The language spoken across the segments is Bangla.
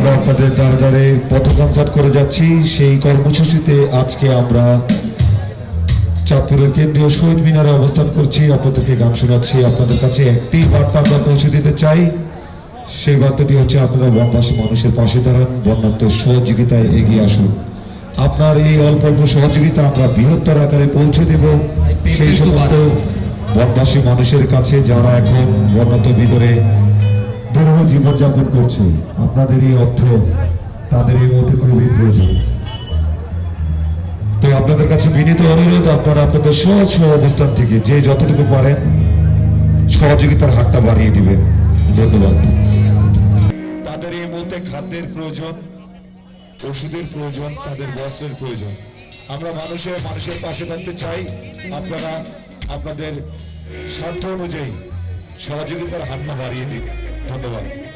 আমরা আপনাদের দ্বারে দ্বারে পথ কনসার্ট করে যাচ্ছি। সেই কর্মসূচিতে আজকে আমরা চাঁদপুরের কেন্দ্রীয় শহীদ মিনারে অবস্থান করছি। আপনাদেরকে গান শোনাচ্ছি। আপনাদের কাছে একটি বার্তা আমরা পৌঁছে দিতে চাই। সেই বার্তাটি হচ্ছে আপনারা বনবাসী মানুষের পাশে দাঁড়ান বন্যাত্মের সহযোগিতায় এগিয়ে আসুন। আপনার এই অল্প অল্প সহযোগিতা আমরা বৃহত্তর আকারে পৌঁছে দেব। সেই সমস্ত বনবাসী মানুষের কাছে যারা এখন বন্যাত ভিতরে দুরূহ জীবনযাপন করছে, আপনাদের এই অর্থ, তাদের এই মুহূর্তে খুবই প্রয়োজন। তো আপনাদের কাছে বিনীত অনুরোধ, আপনারা আপনাদের সহজ সহ অবস্থান থেকে যে যতটুকু পারেন, সহযোগিতার হাতটা বাড়িয়ে দিবেন। ধন্যবাদ। তাদের এই মুহূর্তে খাদ্যের প্রয়োজন, ওষুধের প্রয়োজন, তাদের বস্ত্রের প্রয়োজন। আমরা মানুষের মানুষের পাশে থাকতে চাই, আপনারা আপনাদের সাধ্য অনুযায়ী সহযোগিতার হাতটা বাড়িয়ে দিন। ধন্যবাদ।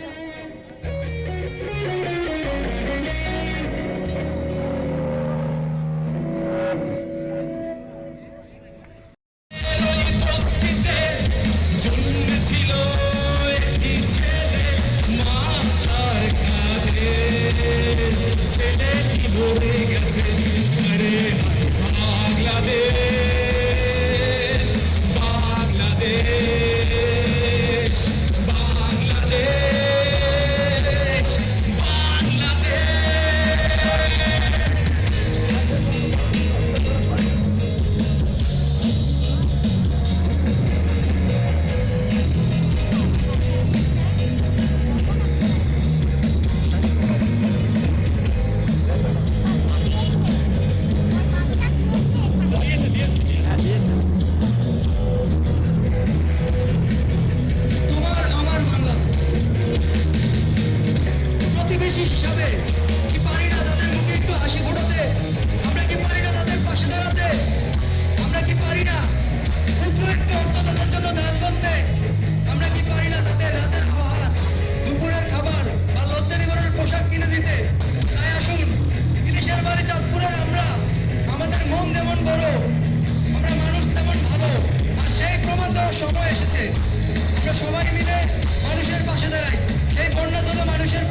সময় এসেছে। আমরা সবাই মিলে মানুষের পাশে দাঁড়াই। এই বন্যা মানুষের